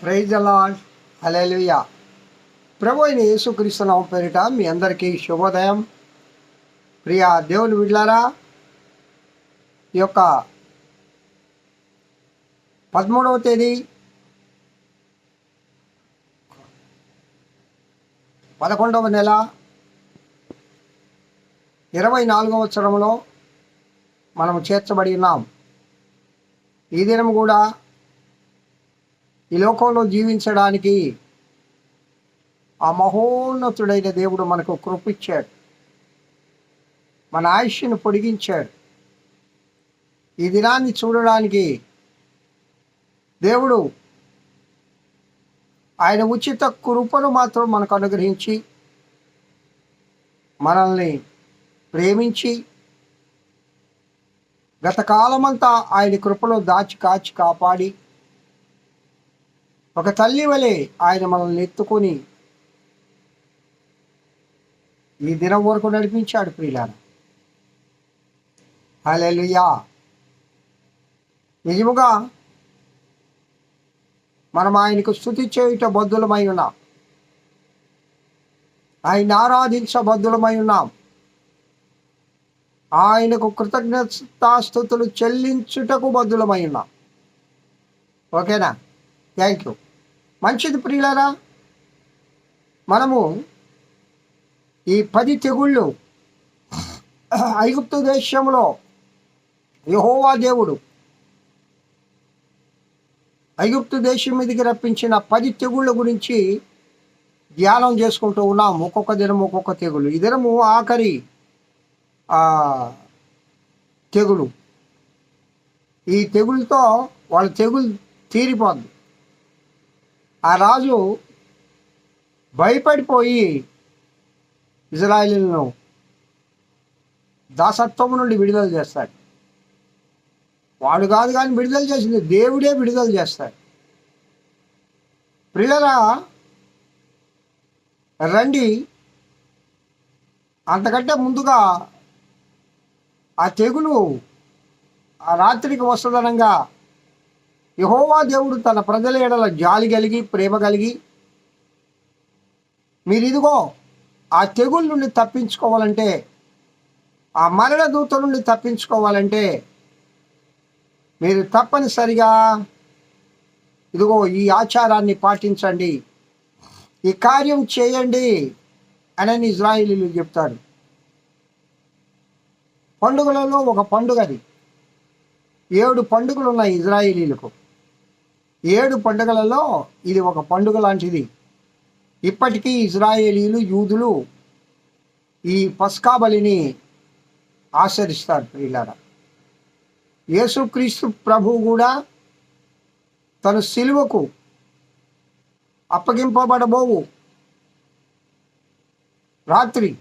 Praise అలాడ్ hallelujah ప్రభు అయిన యేసుక్రీస్తునామ పేరిట మీ అందరికీ శుభోదయం. ప్రియ దేవుని విడ్లారా ఈ యొక్క పదమూడవ తేదీ పదకొండవ నెల ఇరవై నాలుగవ సంవత్సరంలో మనం చేర్చబడి ఉన్నాం. ఈ దినం కూడా ఈ లోకంలో జీవించడానికి ఆ మహోన్నతుడైన దేవుడు మనకు కృపిచ్చాడు మన ఆయుష్ను పొడిగించాడు. ఈ దినాన్ని చూడడానికి దేవుడు ఆయన ఉచిత కృపను మాత్రం మనకు అనుగ్రహించి మనల్ని ప్రేమించి గతకాలమంతా ఆయన కృపలో దాచి కాచి కాపాడి ఒక తల్లి వలె ఆయన మనల్ని ఎత్తుకొని ఈ దినం వరకు నడిపించాడు ప్రియులారు. హల్లెలూయా. నిజముగా మనం ఆయనకు స్థుతి చేయుట బద్దులమై ఉన్నాం. ఆయన ఆరాధించ బద్దులమై ఉన్నాం. ఆయనకు కృతజ్ఞతాస్థుతులు చెల్లించుటకు బద్దులమై ఉన్నాం. ఓకేనా? Thank you. మంచిది ప్రియులరా? మనము ఈ పది తెగుళ్ళు ఐగుప్తు దేశంలో యహోవా దేవుడు ఐగుప్తు దేశం మీదకి రప్పించిన పది తెగుళ్ళ గురించి ధ్యానం చేసుకుంటూ ఉన్నాం ఒక్కొక్క దినం ఒక్కొక్క తెగులు ఈ దినము ఆఖరి తెగులు. ఈ తెగులతో వాళ్ళ తెగులు తీరిపోద్ది. ఆ రాజు భయపడిపోయి ఇజ్రాయిల్ను దాసత్వం నుండి విడుదల చేస్తాడు. వాడు కాదు కానీ విడుదల చేసింది దేవుడే విడుదల చేస్తాడు. ప్రియులరా రండి. అంతకంటే ముందుగా ఆ తెగులు ఆ రాత్రికి వస్తుందనంగా యహోవా దేవుడు తన ప్రజల ఎడల జాలి కలిగి ప్రేమ కలిగి మీరు ఇదిగో ఆ తెగుల నుండి తప్పించుకోవాలంటే ఆ మరణ దూత నుండి తప్పించుకోవాలంటే మీరు తప్పనిసరిగా ఇదిగో ఈ ఆచారాన్ని పాటించండి. ఈ కార్యం చేయండి అని ఇజ్రాయిలీలు చెప్తారు. పండుగలలో ఒక పండుగది. ఏడు పండుగలు ఉన్నాయి ఇజ్రాయిలీలకు. ఏడు పండుగలలో ఇది ఒక పండుగ లాంటిది. ఇప్పటికీ ఇజ్రాయేలీలు యూదులు ఈ పస్కా బలిని ఆచరిస్తారు ప్రియులారా. యేసుక్రీస్తు ప్రభు కూడా తన సిలువకు అప్పగింపబడబోవు. రాత్రి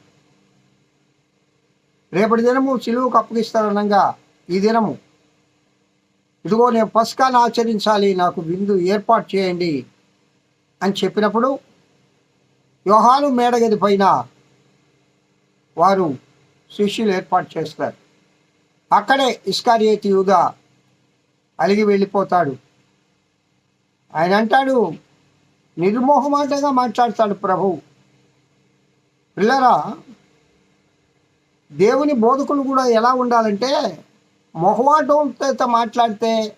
రేపటి దినము సిలువకు అప్పగిస్తారనగా ఈ దినము ఇదిగో నేను పస్కాను ఆచరించాలి నాకు విందు ఏర్పాటు చేయండి అని చెప్పినప్పుడు యోహాను మేడగది పైన వారు శిష్యులు ఏర్పాటు చేస్తారు. అక్కడే ఇస్కారియేతి అలిగి వెళ్ళిపోతాడు. ఆయన అంటాడు నిర్మోహమాటంగా మాట్లాడతాడు ప్రభు. పిల్లరా దేవుని బోధకులు కూడా ఎలా ఉండాలంటే మొహమాటంతో మాట్లాడితే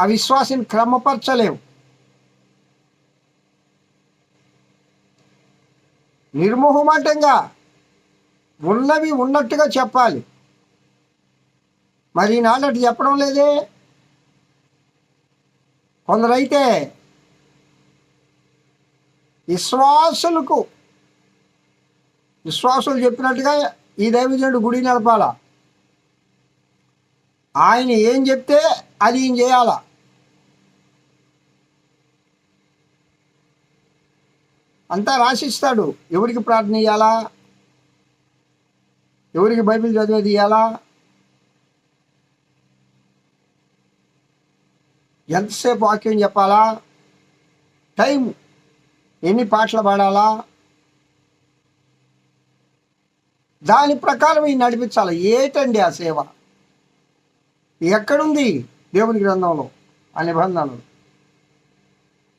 ఆ విశ్వాసం క్రమపరచలేవు. నిర్మోహమాటంగా ఉన్నవి ఉన్నట్టుగా చెప్పాలి. మరి నాన్నటి చెప్పడం లేదే? కొందరైతే విశ్వాసులకు విశ్వాసులు చెప్పినట్టుగా ఈ దైవజనుడు గుడి నడపాలా? ఆయన ఏం చెప్తే అది ఏం చేయాలా? అంతా రాసిస్తాడు. ఎవరికి ప్రార్థన ఇవ్వాలా ఎవరికి బైబిల్ చదివేది ఇవ్వాలా ఎంతసేపు వాక్యం చెప్పాలా? టైం ఎన్ని పాటలు పాడాలా? దాని ప్రకారం ఈ నడిపించాలి? ఏటండి ఆ సేవ? ఎక్కడుంది దేవుని గ్రంథంలో? ఆ నిబంధనలు.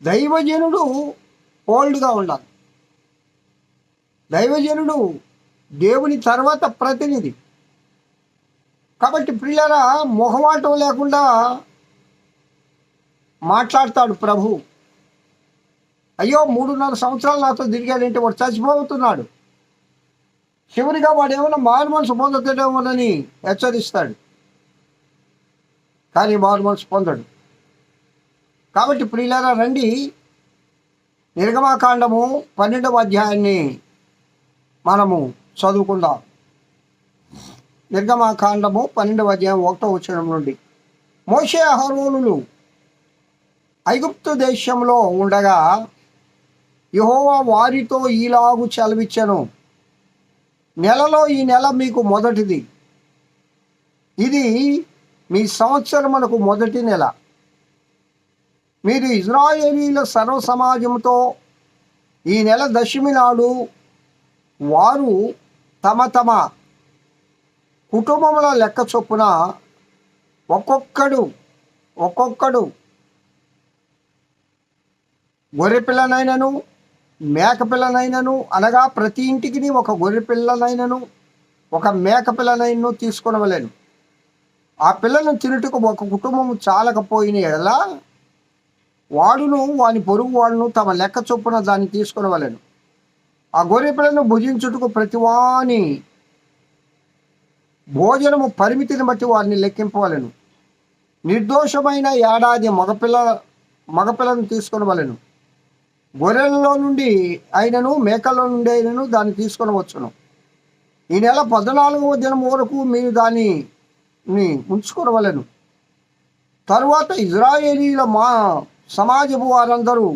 దైవజనుడు ఓల్డ్గా ఉండాలి. దైవజనుడు దేవుని తర్వాత ప్రతినిధి. కాబట్టి పిల్లరా మొహమాటం లేకుండా మాట్లాడతాడు ప్రభు. అయ్యో మూడున్నర సంవత్సరాలు నాతో తిరిగాడంటే వాడు చచ్చిపోతున్నాడు. చివరిగా వాడు ఏమైనా మారు మనసు పొందుతాడేమోనని హెచ్చరిస్తాడు. కానీ మారు మనసు పొందడు. కాబట్టి ప్రియులారా రండి. నిర్గమాకాండము పన్నెండవ అధ్యాయాన్ని మనము చదువుకుందాం. నిర్గమాకాండము పన్నెండవ అధ్యాయం ఒకటో వచ్చిన నుండి. మోషే అహరోనులు ఐగుప్తు దేశంలో ఉండగా యహోవా వారితో ఈలాగు చలవిచ్చను నెలలో ఈ నెల మీకు మొదటిది. ఇది మీ సంవత్సరమునకు మొదటి నెల. మీరు ఇజ్రాయేలీల సర్వ సమాజంతో ఈ నెల దశమి నాడు వారు తమ తమ కుటుంబముల లెక్క చొప్పున ఒక్కొక్కడు ఒక్కొక్కడు గొర్రె పిల్లనైనను అనగా ప్రతి ఇంటికి ఒక గొర్రె పిల్లనైనను ఒక మేకపిల్లనైనను తీసుకునవలేను. ఆ పిల్లలను తినుటకు ఒక కుటుంబం చాలకపోయిన ఎలా? వాడును వాని పొరుగు వాడును తమ లెక్క చొప్పున దాన్ని తీసుకొనవలేను. ఆ గొర్రె పిల్లను భుజించుటకు ప్రతివాని భోజనము పరిమితిని బట్టి వారిని లెక్కింపవలెను. నిర్దోషమైన ఏడాది మగపిల్ల మగపిల్లను తీసుకొనవలెను. గొర్రెలలో నుండి అయినను మేకల్లో నుండి అయినను దాన్ని తీసుకొనవచ్చును. ఈ నెల పద్నాలుగవ దినం వరకు మీరు దాన్ని ని ఉంచుకొనవలెను. తరువాత ఇజ్రాయేలీల మా సమాజపు వారందరూ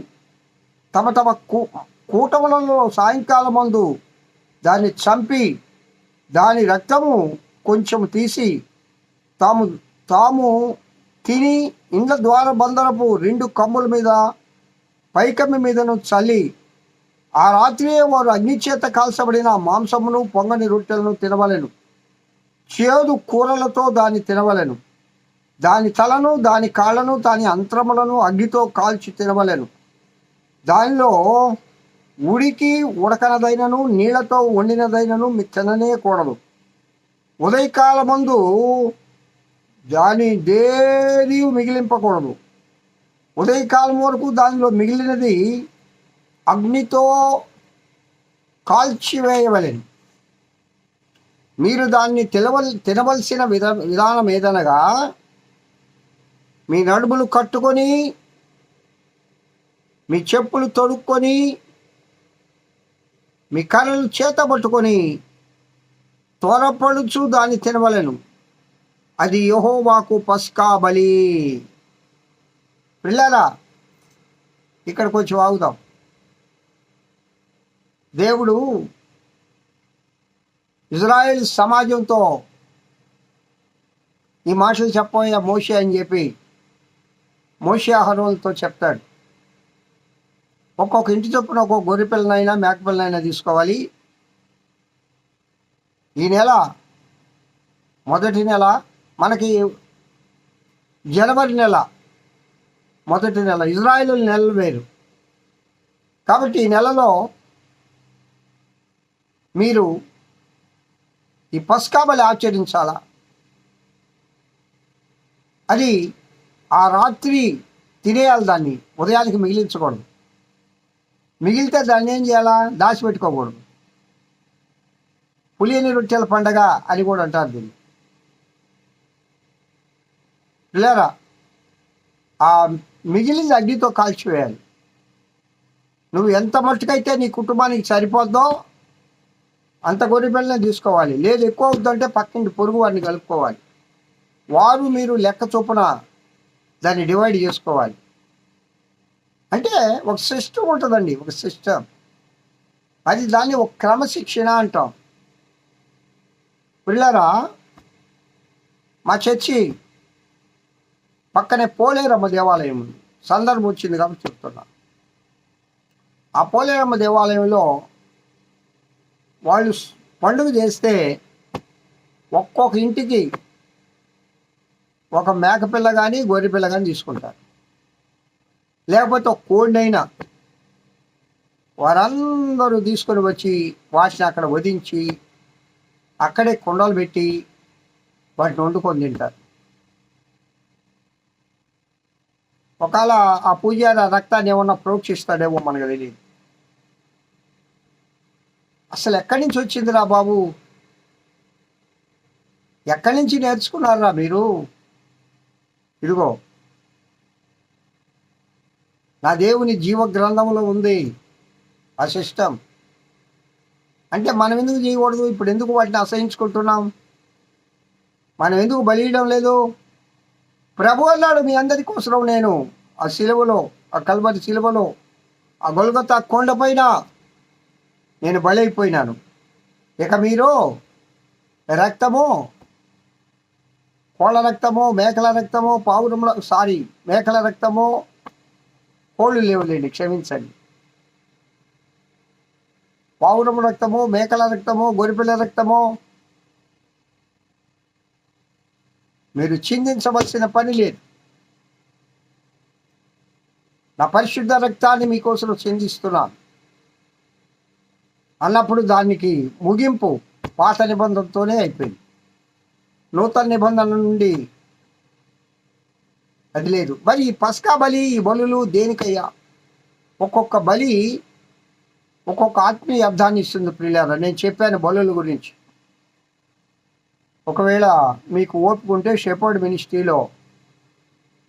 తమ తమ కూ కూటములలో సాయంకాలం మందు దాన్ని చంపి దాని రక్తము కొంచెం తీసి తాము తాము తిని ఇండ్ల ద్వార బందరపు రెండు కమ్ముల మీద పైకమ్మి మీదను చల్లి ఆ రాత్రియే వారు అగ్నిచేత కాల్చబడిన మాంసమును పొంగని రొట్టెలను తినవలెను. చేదు కూరలతో దాన్ని తినవలెను. దాని తలను దాని కాళ్ళను దాని అంత్రములను అగ్నితో కాల్చి తినవలను. దానిలో ఉడికి ఉడకనదైనను నీళ్ళతో వండినదైనను మీ తిననే కూడదు. ఉదయకాలమందు దాని దేని మిగిలింపకూడదు. ఉదయకాలం వరకు దానిలో మిగిలినది అగ్నితో కాల్చివేయవలెను. మీరు దాన్ని తినవల్ తినవలసిన విధ విధానం ఏదనగా మీ నడుములు కట్టుకొని మీ చెప్పులు తొడుక్కొని మీ కర్రలు చేత పట్టుకొని త్వరపడుచు దాన్ని తినవలను. అది యహోవాకు పస్కా బలి. పిల్లరా ఇక్కడ కొంచెం వాగుదాం. దేవుడు ఇజ్రాయెల్ సమాజంతో ఈ మాటలు చెప్పబోయే మోషే అని చెప్పి మోషే అహరోన్తో చెప్తాడు. ఒక్కొక్క ఇంటి చొప్పున ఒక్కొక్క గొర్రె పిల్లనైనా మేక పిల్లనైనా తీసుకోవాలి. ఈ నెల మొదటి నెల మనకి జనవరి నెల మొదటి నెల ఇజ్రాయిల్ నెలలు వేరు. కాబట్టి ఈ నెలలో మీరు ఈ పస్కాబలి ఆచరించాలా? అది ఆ రాత్రి తినేయాలి దాన్ని ఉదయానికి మిగిలించకూడదు. మిగిలితే దాన్ని ఏం చేయాలా? దాచిపెట్టుకోకూడదు. పులియని రొట్టెల పండగ అని కూడా అంటారు దీన్ని. పిల్లరా ఆ మిగిలింది అగ్నితో కాల్చివేయాలి. నువ్వు ఎంత మట్టుకైతే నీ కుటుంబానికి సరిపోద్దో అంత గొర్రె తీసుకోవాలి. లేదు ఎక్కువ అవుతుందంటే పక్కింటి పొరుగు వారిని కలుపుకోవాలి. వారు మీరు లెక్క చొప్పున దాన్ని డివైడ్ చేసుకోవాలి. అంటే ఒక సిస్టమ్ ఉంటుందండి ఒక సిస్టమ్ అది దాన్ని ఒక క్రమశిక్షణ అంటాం. పిల్లరా మా చర్చి పక్కనే పోలేరమ్మ దేవాలయం ఉంది. సందర్భం వచ్చింది కాబట్టి చెప్తున్నా. ఆ పోలేరమ్మ దేవాలయంలో వాళ్ళు పండుగ చేస్తే ఒక్కొక్క ఇంటికి ఒక మేకపిల్ల కానీ గొర్రె పిల్ల కానీ తీసుకుంటారు. లేకపోతే ఒక కోడినైనా వారందరూ తీసుకొని వచ్చి వాటిని అక్కడ వధించి అక్కడే కుండలు పెట్టి వాటిని వండుకొని తింటారు. ఒకవేళ ఆ పూజారి ఆ రక్తాన్ని ఏమన్నా ప్రోక్షిస్తాడేమో మనకు తెలియదు. అసలు ఎక్కడి నుంచి వచ్చిందిరా బాబు? ఎక్కడి నుంచి నేర్చుకున్నారా మీరు? ఇదిగో. నా దేవుని జీవ గ్రంథంలో ఉంది ఆ సిస్టమ్. అంటే మనం ఎందుకు చేయకూడదు? ఇప్పుడు ఎందుకు వాటిని అసహించుకుంటున్నాం? మనం ఎందుకు బలియడం లేదు? ప్రభు అన్నాడు మీ అందరి కోసం నేను ఆ శిలువలో ఆ కల్వరి శిలువలో ఆ గొలగత కొండపైన నేను బలైపోయినాను. ఇక మీరు రక్తము కోళ్ళ రక్తము మేకల రక్తము పావురముల సారీ మేకల రక్తము కోళ్ళు లేవులేండి క్షమించండి. పావురము రక్తము మేకల రక్తము గొరిపిల్ల రక్తము మీరు చిందించవలసిన పని లేదు. నా పరిశుద్ధ రక్తాన్ని మీకోసం చిందిస్తున్నాను. అన్నప్పుడు దానికి ముగింపు పాత నిబంధనతోనే అయిపోయింది. నూతన నిబంధనల నుండి అది లేదు. మరి ఈ పస్కా బలి ఈ బలులు దేనికయ్యా? ఒక్కొక్క బలి ఒక్కొక్క ఆత్మీయ అర్థాన్ని ఇస్తుంది ప్రియులారా. నేను చెప్పాను బలుల గురించి. ఒకవేళ మీకు ఓపుకుంటే షెపర్డ్ మినిస్ట్రీలో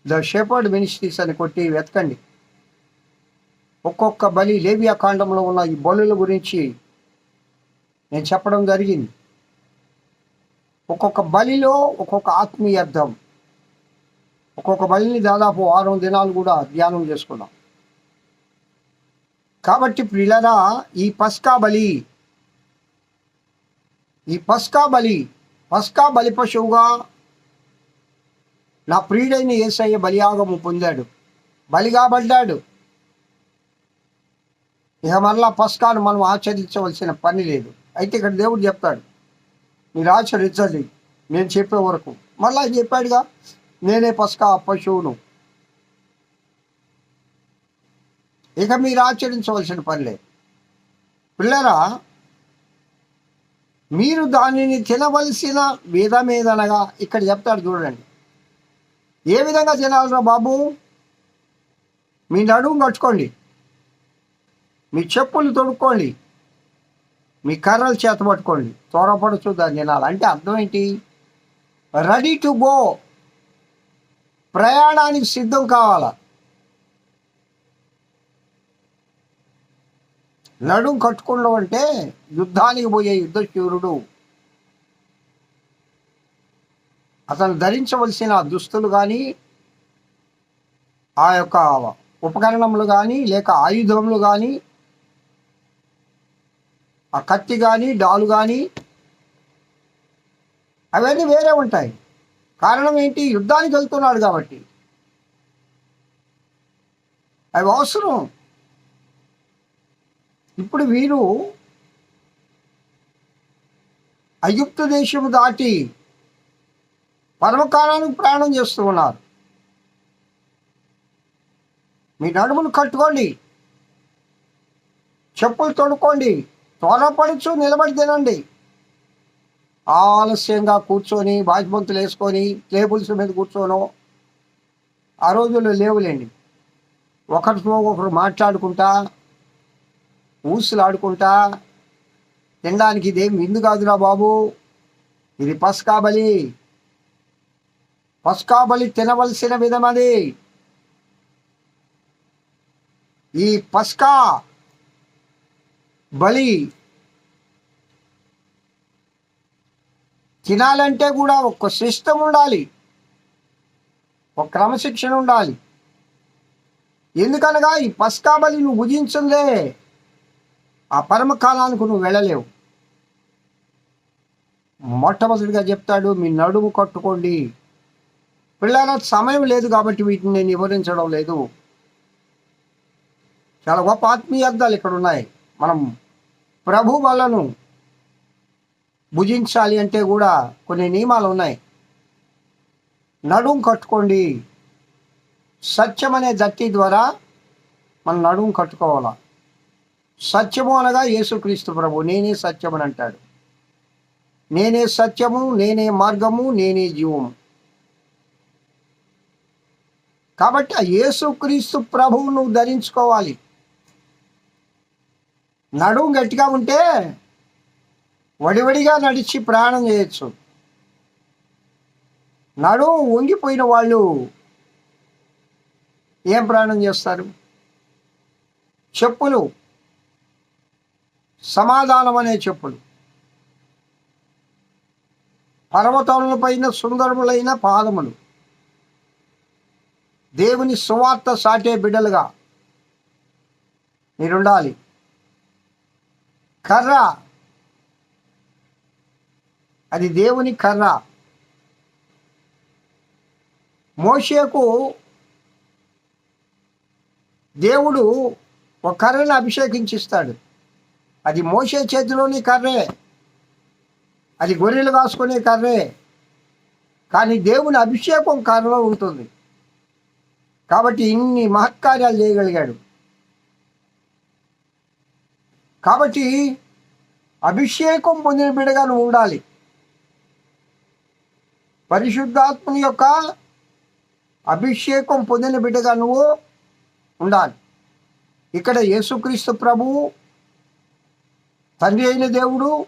ద షెపర్డ్ మినిస్ట్రీస్ అని కొట్టి వెతకండి. ఒక్కొక్క బలి లేవియా కాండంలో ఉన్న ఈ బలుల గురించి నేను చెప్పడం జరిగింది. ఒక్కొక్క బలిలో ఒక్కొక్క ఆత్మీయ అర్థం. ఒక్కొక్క బలిని దాదాపు వారం దినాలు కూడా ధ్యానం చేసుకున్నాం. కాబట్టి ప్రిలరా ఈ పస్కా బలి ఈ పస్కా బలి పస్కా బలి పశువుగా నా ప్రియుడైన ఏసయ్య బలియాగము పొందాడు. బలిగాబడ్డాడు ఇక మరలా పస్కాను మనం ఆచరించవలసిన పని లేదు. అయితే ఇక్కడ దేవుడు చెప్తాడు మీరు ఆచరించండి. నేను చెప్పే వరకు. మళ్ళా చెప్పాడుగా? నేనే పస్కా పశువును. ఇక మీరు ఆచరించవలసిన పని లేదు. పిల్లరా మీరు దానిని తినవలసిన విధమేదనగా ఇక్కడ చెప్తాడు చూడండి. ఏ విధంగా తినాలరా బాబు? మీ నడుము కట్టుకోండి. మీ చెప్పులు తొడుక్కోండి. మీ కర్రలు చేత పట్టుకోండి. త్వరపడచ్చు దాన్ని తినాలి. అంటే అర్థం ఏంటి? రెడీ టు గో ప్రయాణానికి సిద్ధం కావాలా? నడుం కట్టుకోవడం అంటే యుద్ధానికి పోయే యుద్ధశూరుడు. అతను ధరించవలసిన దుస్తులు కానీ ఆ యొక్క ఉపకరణములు కానీ లేక ఆయుధములు కానీ ఆ కత్తి కానీ డాలు కానీ అవన్నీ వేరే ఉంటాయి. కారణం ఏంటి? యుద్ధానికి వెళ్తున్నాడు కాబట్టి. అవి అవసరం. ఇప్పుడు వీరు అయుక్త దేశము దాటి పరమకాలానికి ప్రయాణం చేస్తూ ఉన్నారు. మీ నడుమును కట్టుకోండి. చెప్పులు తొడుక్కోండి. త్వరపడుచు నిలబడి తినండి ఆలస్యంగా కూర్చొని బాజ్బంతులు వేసుకొని టేబుల్స్ మీద కూర్చోను ఆ రోజుల్లో లేవులేండి. ఒకరితో ఒకరు మాట్లాడుకుంటా ఊసులాడుకుంటా తినడానికి ఇదేం విందు కాదురా బాబు. ఇది పస్కా బలి. బలి తినవలసిన విధం అది. ఈ పస్కా బలి. తినాలంటే కూడా ఒక సిస్టమ్ ఉండాలి. ఒక క్రమశిక్షణ ఉండాలి. ఎందుకనగా ఈ పస్కా బలి నువ్వు భుజించలే ఆ పరమకాలానికి నువ్వు వెళ్ళలేవు. మొట్టమొదటిగా చెప్తాడు మీ నడుము కట్టుకోండి. పిల్లల సమయం లేదు కాబట్టి వీటిని నేను వివరించడం లేదు. చాలా గొప్ప ఆత్మీయార్థాలు ఇక్కడ ఉన్నాయి మనం ప్రభు వలను భుజించాలి అంటే కూడా కొన్ని నియమాలు ఉన్నాయి. నడుం కట్టుకోండి. సత్యం అనే జట్టి ద్వారా మనం నడుము కట్టుకోవాలా? సత్యము అనగా యేసుక్రీస్తు ప్రభు నేనే సత్యం అని అంటాడు. నేనే సత్యము నేనే మార్గము నేనే జీవము. కాబట్టి ఆ యేసుక్రీస్తు ప్రభువు నువ్వు ధరించుకోవాలి. నడుము గట్టిగా ఉంటే వడివడిగా నడిచి ప్రయాణం చేయొచ్చు. నడుము వంగిపోయిన వాళ్ళు ఏం ప్రయాణం చేస్తారు? చెప్పులు. సమాధానం అనే చెప్పులు. పర్వతములపైన సుందరములైన పాదములు. దేవుని సువార్త సాటే బిడ్డలుగా మీరుండాలి. కర్ర. అది దేవుని కర్ర. మోషేకు దేవుడు ఒక కర్రను అభిషేకించిస్తాడు. అది మోసే చేతిలోని కర్రే. అది గొర్రెలు కాసుకునే కర్రే. కానీ దేవుని అభిషేకం కర్రలో ఉంటుంది. కాబట్టి ఇన్ని మహత్కార్యాలు చేయగలిగాడు. కాబట్టి అభిషేకం పొందిన బిడగా నువ్వు ఉండాలి. పరిశుద్ధాత్మని యొక్క అభిషేకం పొందిన బిడ్డగా నువ్వు ఉండాలి. ఇక్కడ యేసుక్రీస్తు ప్రభువు తండ్రి అయిన దేవుడు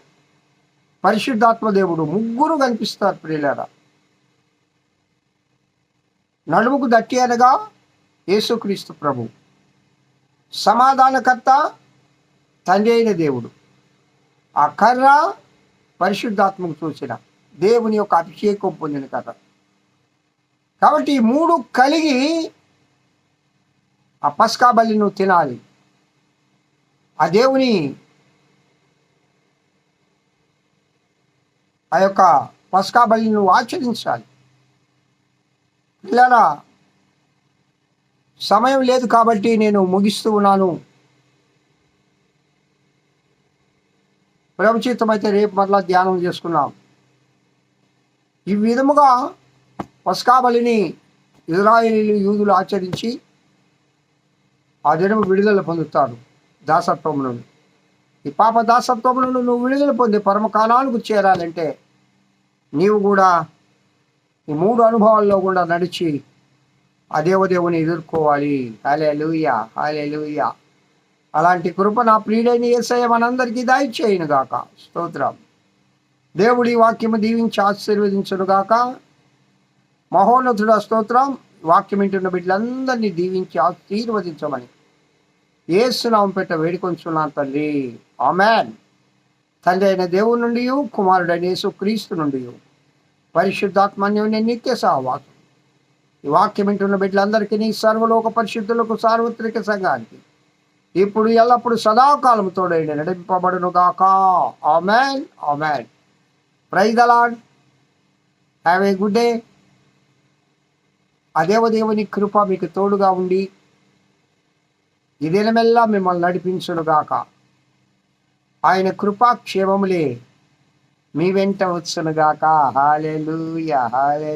పరిశుద్ధాత్మ దేవుడు ముగ్గురు కనిపిస్తారు ప్రియులారా. నడుముకు దట్టి అనగా యేసుక్రీస్తు ప్రభు. సమాధానకర్త తండ్రి అయిన దేవుడు. ఆ కర్ర పరిశుద్ధాత్మకు చూసిన. దేవుని యొక్క అభిషేకం పొందిన కర్ర. కాబట్టి ఈ మూడు కలిగి ఆ పస్కా బలి నువ్వు తినాలి. ఆ దేవుని ఆ యొక్క పస్కా నువ్వు ఆచరించాలి. పిల్లల సమయం లేదు కాబట్టి నేను ముగిస్తూ ఉన్నాను. ప్రభుచితమైతే రేపు మరలా ధ్యానం చేసుకున్నాం. ఈ విధముగా పస్కాబలిని ఇజ్రాయేలీలు యూదులు ఆచరించి ఆ దినము విడుదల పొందుతారు దాసత్వం నుండి ఈ పాప దాసత్వం నుండి నువ్వు విడుదల పొంది పరమకాలానికి చేరాలంటే నీవు కూడా ఈ మూడు అనుభవాల్లో కూడా నడిచి ఆ దేవదేవుని ఎదుర్కోవాలి. హాలే లూయ హాలే లూయా అలాంటి కృప నా ప్రియుడైన ఏసయ్య మనందరికీ దయచేయను గాక. స్తోత్రం. దేవుడి వాక్యము దీవించి ఆశీర్వదించును గాక. మహోన్నతుడ స్తోత్రం. వాక్యం వింటున్న బిడ్డలందరినీ దీవించి ఆశీర్వదించమని ఏసునామం పెట్ట వేడుకొంచున్నాను తండ్రి. ఆమెన్. తండ్రి అయిన దేవుడి నుండి కుమారుడైన యేసు క్రీస్తు నుండి పరిశుద్ధాత్మన్యుని నిత్య సహవాసం ఈ వాక్యం వింటున్న బిడ్డలందరికీ నీ సర్వలోక పరిశుద్ధులకు సార్వత్రిక సంఘానికి ఇప్పుడు ఎల్లప్పుడు సదాకాలం తోడైన నడిపింపబడును గాక amen amen. Praise have a good day ఆ దేవదేవుని కృప మీకు తోడుగా ఉండి ఈ మిమ్మల్ని నడిపించునుగాక. ఆయన కృపాక్షేమములే మీ వెంట వచ్చునుగాక. హాలెలుయ హాలే